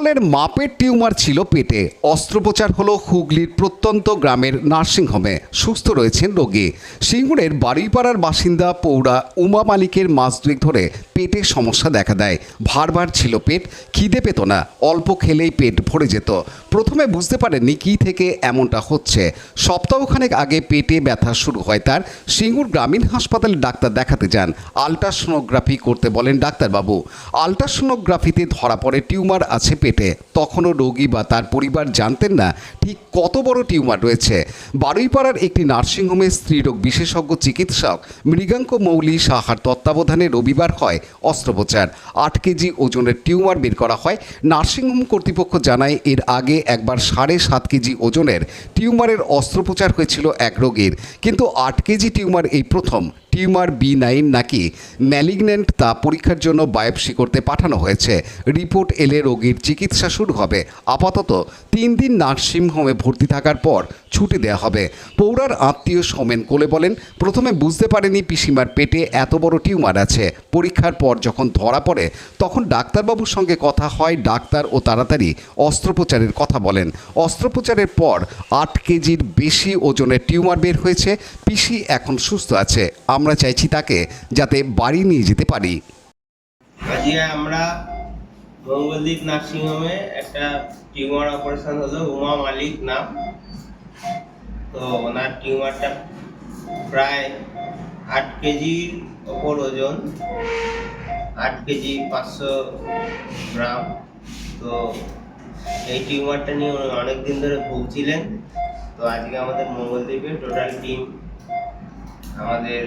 ফুটবলের মাপের টিউমার ছিল পেটে। অস্ত্রোপচার হলো হুগলির প্রত্যন্ত গ্রামের নার্সিংহোমে। সুস্থ রয়েছেন রোগী। সিঙ্গুরের বাড়িপাড়ার বাসিন্দা পৌরা উমা মালিকের মাস দুয়েক ধরে পেটের সমস্যা দেখা দেয়। ভারবার ছিল পেট, খিদে পেত না, অল্প খেলেই পেট ভরে যেত। প্রথমে বুঝতে পারেননি কী থেকে এমনটা হচ্ছে। সপ্তাহখানেক আগে পেটে ব্যথা শুরু হয় তার। সিঙ্গুর গ্রামীণ হাসপাতালে ডাক্তার দেখাতে যান। আলট্রাসোনোগ্রাফি করতে বলেন ডাক্তারবাবু। আলট্রাসোনোগ্রাফিতে ধরা পড়ে টিউমার আছে পেটে। তখনও রোগী বা তার পরিবার জানতেন না ঠিক কত বড় টিউমার রয়েছে। বারুইপাড়ার একটি নার্সিংহোমে স্ত্রীরোগ বিশেষজ্ঞ চিকিৎসক মৃগাঙ্ক মৌলি সাহার তত্ত্বাবধানে রবিবার হয়। অস্ত্রোপচার। আট কেজি ওজনের টিউমার বের করা হয়। নার্সিংহোম কর্তৃপক্ষ জানায়, এর আগে একবার সাড়ে সাত কেজি ওজনের টিউমারের অস্ত্রোপচার হয়েছিল এক রোগীর। কিন্তু আট কেজি টিউমার এই প্রথম। টিউমার বি নাইন নাকি ম্যালিগন্যান্ট তা পরীক্ষার জন্য বায়োপসি করতে পাঠানো হয়েছে? রিপোর্ট এলে রোগীর চিকিৎসা শুরু হবে। আপাতত তিন দিন নার্সিংহোমে ভর্তি থাকার পর ছুটি দেওয়া হবে। পৌরার আত্মীয় সোমেন কোলে বলেন, প্রথমে বুঝতে পারেনি পিসিমার পেটে এত বড় টিউমার আছে। পরীক্ষার পর যখন ধরা পড়ে, তখন ডাক্তারবাবুর সঙ্গে কথা হয়, ডাক্তার ও তাড়াতাড়ি অস্ত্রোপচারের কথা বলেন। অস্ত্রোপচারের পর আট কেজির বেশি ওজনের টিউমার বের হয়েছে। পিসি এখন সুস্থ আছে। আমরা চাইছি তাকে যাতে বাড়ি নিয়ে যেতে পারি। আজকে আমরা মঙ্গলদ্বীপ নার্সিংহোমে একটা টিউমার অপারেশন হলো, উমা মালিক নাম। তো ওনার টিউমারটা প্রায় আট কেজির ওপর ওজন, আট কেজি পাঁচশো গ্রাম। তো এই টিউমারটা নিয়ে অনেক দিন ধরে ভুগছিলেন। তো আজকে আমাদের মঙ্গলদ্বীপে টোটাল টিম আমাদের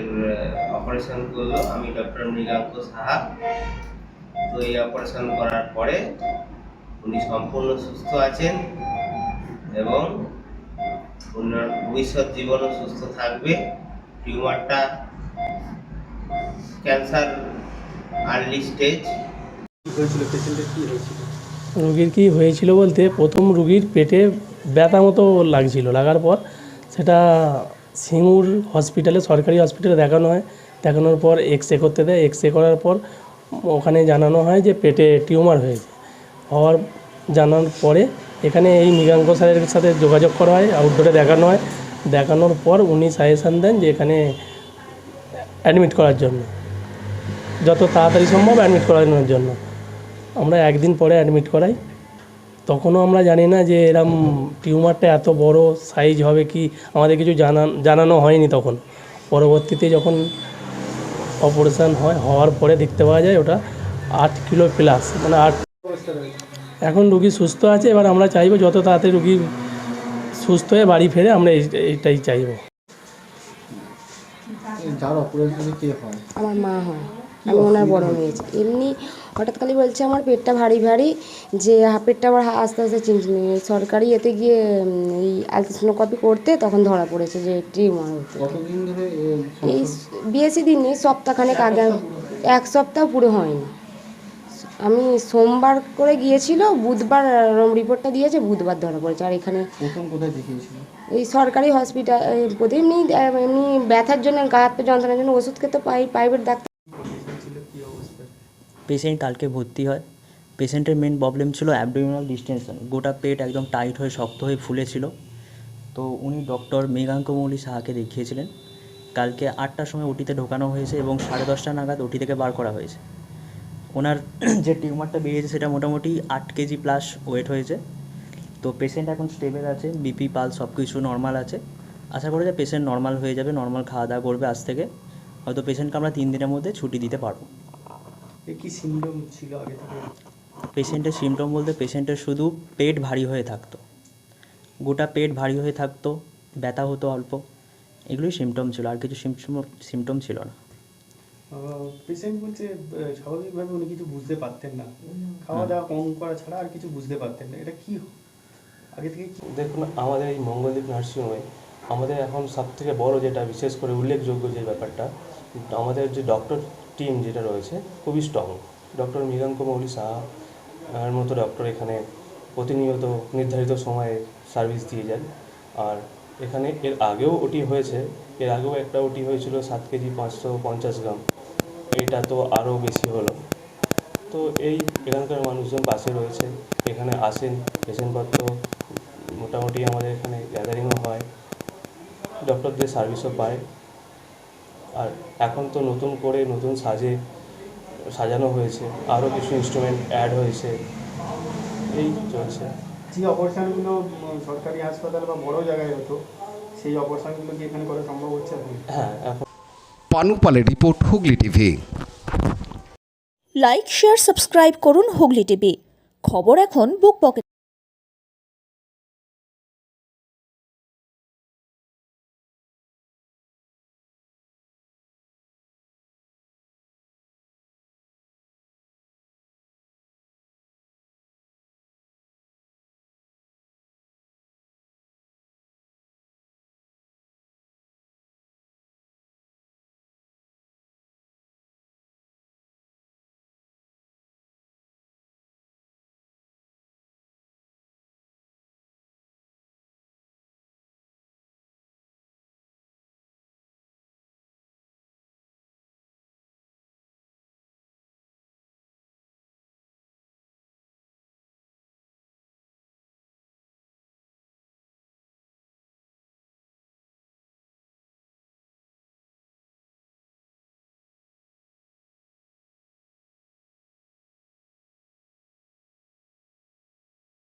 অপারেশন করল আমি ডক্টর মৃগাঙ্ক সাহা। তো এই অপারেশন করার পরে উনি সম্পূর্ণ সুস্থ আছেন এবং ওনার ভবিষ্যৎ জীবনও সুস্থ থাকবে। টিউমারটা ক্যান্সার আর্লি স্টেজ রুগীর কি হয়েছিল বলতে প্রথম রুগীর পেটে ব্যথা মতো লাগছিল। লাগার পর সেটা সিঙ্গুর হসপিটালে, সরকারি হসপিটালে দেখানো হয়। দেখানোর পর এক্স রে করতে দেয়। এক্স রে করার পর ওখানে জানানো হয় যে পেটে টিউমার হয়েছে। হওয়ার জানার পরে এখানে এই মৃগাঙ্ক স্যারের সাথে যোগাযোগ করা হয় আউটডোরে দেখানো হয়। দেখানোর পর উনি সাজেশান দেন যে এখানে অ্যাডমিট করার জন্য। যত তাড়াতাড়ি সম্ভব অ্যাডমিট করানোর জন্য। আমরা একদিন পরে অ্যাডমিট করাই। তখনও আমরা জানি না যে এরম টিউমারটা এত বড় সাইজ হবে কি আমাদের কিছু জানান জানানো হয়নি তখন। পরবর্তীতে যখন অপারেশান হয় হওয়ার পরে দেখতে পাওয়া যায় ওটা আট কিলো প্লাস মানে আট এখন রুগী সুস্থ আছে এবার আমরা চাইব যত তাড়াতাড়ি রুগী সুস্থ হয়ে বাড়ি ফেরে আমরা এই- এইটাই চাইব। যার অপারেশন কে হয়? আমার মা হয়। আমি ওনার বড় হয়েছে এমনি হঠাৎ খালি বলছে আমার পেটটা ভারী ভারী যে পেটটা আবার আস্তে আস্তে চিনচিনি সরকারি এতে গিয়ে এই আলট্রাসোনোকপি করতে তখন ধরা পড়েছে যে টিউমার এই বিএসসি দিনে সপ্তাহখানেক আগে এক সপ্তাহ পুরো হয়নি। আমি সোমবার করে গিয়েছিল বুধবার রিপোর্টটা দিয়েছে বুধবার ধরা পড়েছে। আর এখানে এই সরকারি হসপিটাল এমনি এমনি ব্যথার জন্য গা হাত যন্ত্রণার জন্য ওষুধ খেতে পাই প্রাইভেট ডাক্তার পেশেন্ট কালকে ভর্তি হয়। পেশেন্টের মেন প্রবলেম ছিল অ্যাবডোমিনাল ডিস্টেনশন গোটা পেট একদম টাইট হয়ে, শক্ত হয়ে ফুলেছিল। তো উনি ডক্টর মৃগাঙ্ক মৌলি সাহাকে দেখিয়েছিলেন। কালকে আটটার সময় ওটিতে ঢোকানো হয়েছে এবং সাড়ে দশটা নাগাদ ওটি থেকে বার করা হয়েছে। ওনার যে টিউমারটা বেরিয়েছে সেটা মোটামুটি আট কেজি প্লাস ওয়েট হয়েছে। তো পেশেন্ট এখন স্টেবল আছে বিপি পাল সব কিছু নর্মাল আছে। আশা করি যে পেশেন্ট নর্মাল হয়ে যাবে নর্মাল খাওয়া দাওয়া করবে আজ থেকে। হয়তো পেশেন্টকে আমরা তিন দিনের মধ্যে ছুটি দিতে পারব। কি সিমটম ছিল আগে থেকে? পেশেন্টের সিমটম বলতে পেশেন্টের শুধু পেট ভারী হয়ে থাকতো। গোটা পেট ভারী হয়ে থাকতো ব্যথা হতো অল্প এগুলোই সিমটম ছিল আর কিছু সিমটম সিমটম ছিল না। পেশেন্ট বলছে স্বাভাবিকভাবে উনি কিছু বুঝতে পারতেন না। খাওয়া দাওয়া কম করা ছাড়া আর কিছু বুঝতে পারতেন না। এটা কি আগে থেকে দেখুন আমাদের এই মঙ্গলদ্বীপ নার্সিংহোমে আমাদের এখন সবথেকে বড় যেটা বিশেষ করে উল্লেখযোগ্য যে ব্যাপারটা আমাদের যে ডক্টর টিম যেটা রয়েছে, খুবই স্ট্রং ডক্টর মৃগাঙ্ক মৌলি সাহা মতো ডক্টর এখানে প্রতিনিয়ত নির্ধারিত সময়ে সার্ভিস দিয়ে যান। আর এখানে এর আগেও ওটি হয়েছে, এর আগেও একটা ওটি হয়েছিল সাত কেজি পাঁচশো পঞ্চাশ গ্রাম। এটা তো আরও বেশি হলো। তো এই এখানকার মানুষজন পাশে রয়েছে, এখানে আসেন, পেশেন্টপত্র মোটামুটি আমাদের এখানে গ্যাদারিংও হয়। ডক্টরদের সার্ভিসও পায়। আর এখন তো নতুন করে নতুন সাজে সাজানো হয়েছে আরও কিছু ইনস্ট্রুমেন্ট অ্যাড হয়েছে এই চলছে। যে অপারেশনগুলো সরকারি হাসপাতাল বা বড় জায়গায় হতো সেই অপারেশনগুলো কি এখানে করা সম্ভব হচ্ছে হ্যাঁ এখন পানুপালের report Hooghly TV. Like share subscribe করুন হুগলি টিভি। খবর এখন বুক পকেটে